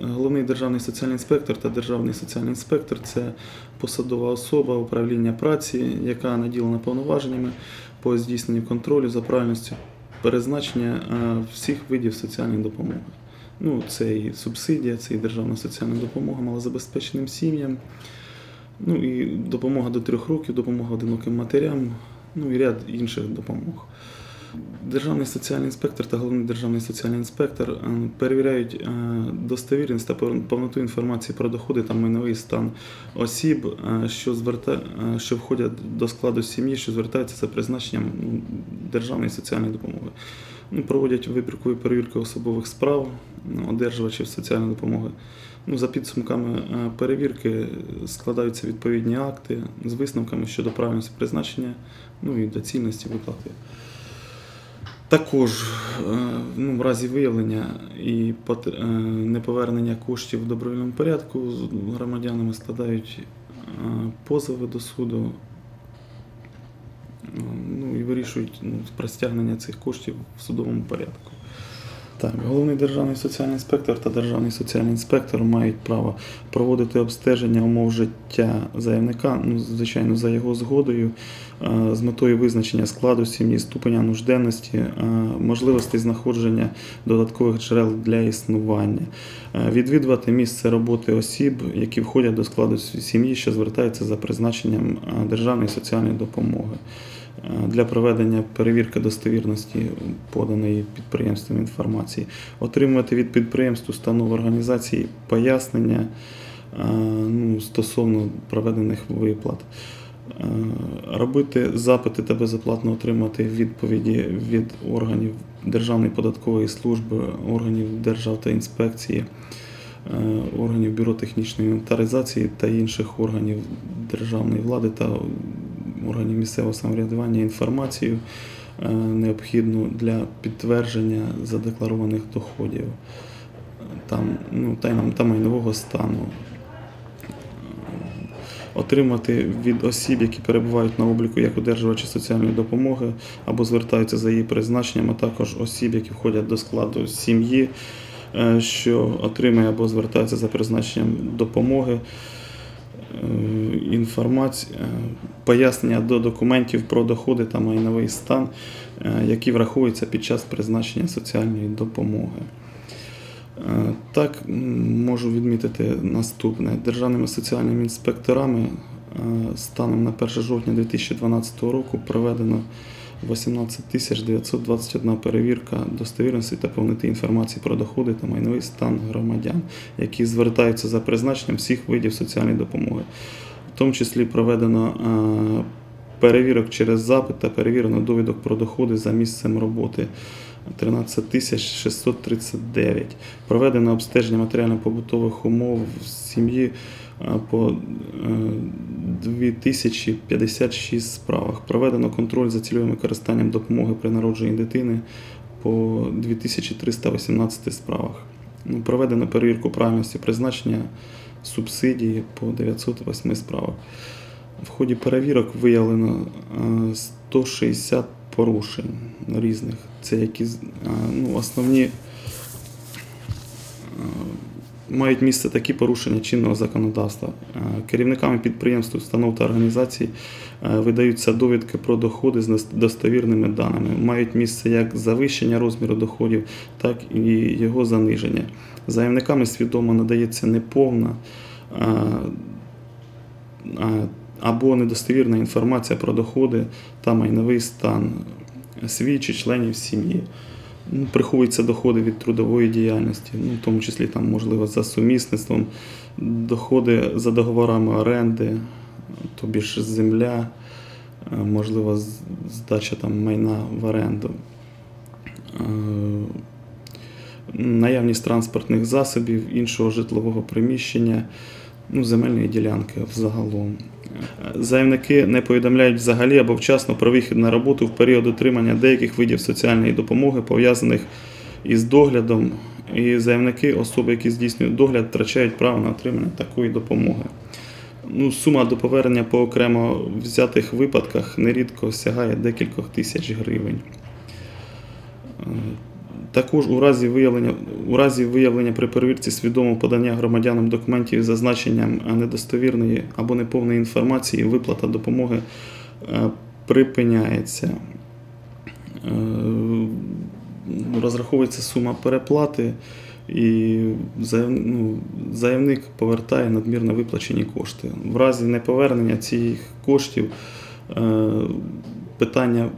Головний державний соціальний інспектор та державний соціальний інспектор це посадова особа управління праці, яка наділена повноваженнями по здійсненню контролю за правильністю перезначення е, всіх видів соціальної допомоги. Ну, це і субсидія, це і державна соціальна допомога малозабезпеченим сім'ям, ну і допомога до трьох років, допомога одиноким матерям, ну і ряд інших допомог. Державний соціальний інспектор та головний державний соціальний інспектор е, перевіряють е, достовірність та повноту інформації про доходи та майновий стан осіб, е, що, зверта... що входять до складу сім'ї, що звертаються за призначенням державної соціальної допомоги. Ну, Проводять вибіркові перевірки особових справ, одержувачів соціальної допомоги. Ну, за підсумками перевірки складаються відповідні акти з висновками щодо правильності призначення ну, і доцільності виплати. Також е, ну, в разі виявлення і е, неповернення коштів в добровільному порядку громадянами складають е, позови до суду ну, і вирішують ну, про стягнення цих коштів в судовому порядку. Так, головний державний соціальний інспектор та державний соціальний інспектор мають право проводити обстеження умов життя заявника, ну, звичайно, за його згодою, е, з метою визначення складу сім'ї, ступеня нужденності, е, можливостей знаходження додаткових джерел для існування, Е, відвідувати місце роботи осіб, які входять до складу сім'ї, що звертаються за призначенням державної соціальної допомоги для проведення перевірки достовірності поданої підприємством інформації, отримувати від підприємств, установ організацій пояснення е, ну, стосовно проведених виплат. Е, Робити запити та безоплатно отримати відповіді від органів Державної податкової служби, органів Держав та інспекції, е, органів Бюро технічної інвентаризації та інших органів державної влади та органів місцевого самоврядування інформацію е, необхідну для підтвердження задекларованих доходів там, ну, та, та майнового стану. Отримати від осіб, які перебувають на обліку як одержувачі соціальної допомоги або звертаються за її призначенням, а також осіб, які входять до складу сім'ї, е, що отримує або звертається за призначенням допомоги, е, інформація, пояснення до документів про доходи та майновий стан, е, які враховуються під час призначення соціальної допомоги. Е, Так, можу відмітити наступне. Державними соціальними інспекторами е, станом на 1 жовтня 2012 року проведено 18 тисяч 921 перевірка достовірності та повноти інформації про доходи та майновий стан громадян, які звертаються за призначенням всіх видів соціальної допомоги. В тому числі проведено е, перевірок через запит та перевірено довідок про доходи за місцем роботи. 13 тисяч 639. Проведено обстеження матеріально-побутових умов в сім'ї е, по е, 2056 справах. Проведено контроль за цільовим використанням допомоги при народженні дитини по 2318 справах. Ну, Проведено перевірку правильності призначення субсидії по 908 справах. В ході перевірок виявлено е, 160 порушень різних. Це які е, ну, основні е, мають місце такі порушення чинного законодавства. Е, Керівниками підприємств, установ та організацій е, видаються довідки про доходи з достовірними даними. Мають місце як завищення розміру доходів, так і його заниження. Заявниками свідомо надається неповна е, або недостовірна інформація про доходи та майновий стан свій чи членів сім'ї. Ну, Приховуються доходи від трудової діяльності, ну, в тому числі там, можливо, за сумісництвом, доходи за договорами оренди, тобі ж земля, е, можливо, здача там, майна в оренду. Е, Наявність транспортних засобів, іншого житлового приміщення, ну, земельної ділянки взагалом. Заявники не повідомляють взагалі або вчасно про вихід на роботу в період отримання деяких видів соціальної допомоги, пов'язаних із доглядом, і заявники, особи, які здійснюють догляд, втрачають право на отримання такої допомоги. Ну, сума до повернення по окремо взятих випадках нерідко сягає декількох тисяч гривень. Також у разі виявлення, у разі виявлення при перевірці свідомого подання громадянам документів з зазначенням недостовірної або неповної інформації, виплата допомоги е, припиняється. Е, Розраховується сума переплати, і ну, заявник повертає надмірно виплачені кошти. В разі неповернення цих коштів е, питання,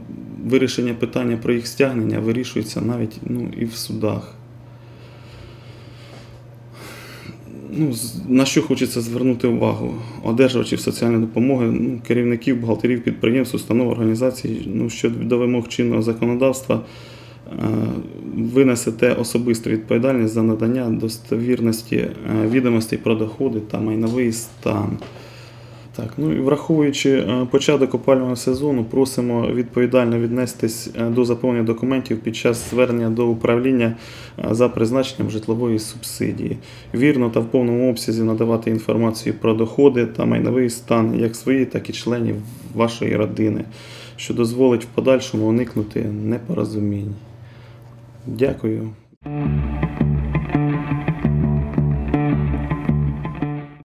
вирішення питання про їх стягнення вирішується навіть ну, і в судах. Ну, на що хочеться звернути увагу? Одержувачів соціальної допомоги, ну, керівників, бухгалтерів, підприємств, установ, організацій, ну, щодо вимог чинного законодавства, е, ви несете особисту відповідальність за надання достовірності е, відомостей про доходи та майновий стан. Так, ну і враховуючи е, початок опалювального сезону, просимо відповідально віднестись е, до заповнення документів під час звернення до управління е, за призначенням житлової субсидії. Вірно та в повному обсязі надавати інформацію про доходи та майновий стан як свої, так і членів вашої родини, що дозволить в подальшому уникнути непорозумінь. Дякую.